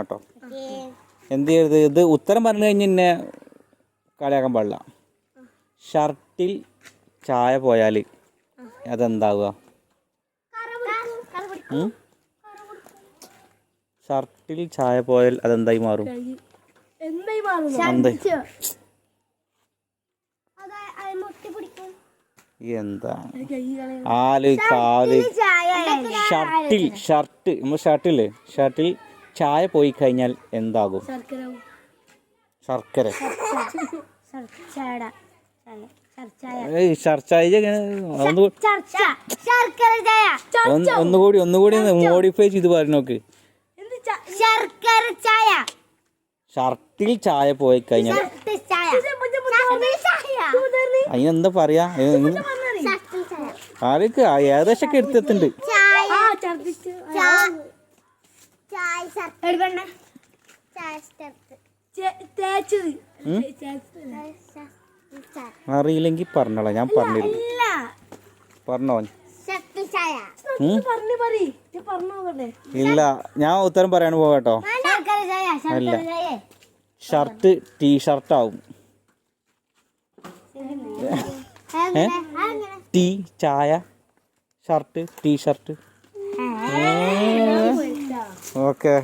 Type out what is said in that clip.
കേട്ടോ എന്ത് ചെയ്യരുത്? ഇത് ഉത്തരം പറഞ്ഞു കഴിഞ്ഞ് എന്നെ കളിയാക്കാൻ പാടില്ല. ഷർട്ടിൽ ചായ പോയാൽ അതെന്താവുക? ഷർട്ടിൽ ചായ പോയാൽ അതെന്തായി മാറും? എന്ത്? ആൽ കാൽ. ഷർട്ടിൽ ഷർട്ട്. നമ്മൾ ഷർട്ടില്ലേ? ഷർട്ടിൽ ചായ പോയി കഴിഞ്ഞാൽ എന്താകും? ശർക്കര. ഒന്നുകൂടി ഒന്നുകൂടി മോഡിഫൈ ചെയ്ത് പറഞ്ഞു നോക്ക്. എന്ത് ച- ശർക്കര ചായ. ഷർട്ടിൽ ചായ പോയി കഴിഞ്ഞാൽ അതിനെന്താ പറയാ? ആരൊക്കെ? ഏകദേശമൊക്കെ എടുത്തെത്തുണ്ട് ചായ. അറിയില്ലെങ്കിൽ പറഞ്ഞോളാം ഞാൻ പറഞ്ഞിരുന്നു. പറഞ്ഞോ ഇല്ല ഞാൻ ഉത്തരം പറയാൻ പോകട്ടോ അല്ല. ഷർട്ട് ടീ ഷർട്ടാവും ടീ ചായ ഷർട്ട് ടീ ഷർട്ട് ഓക്കെ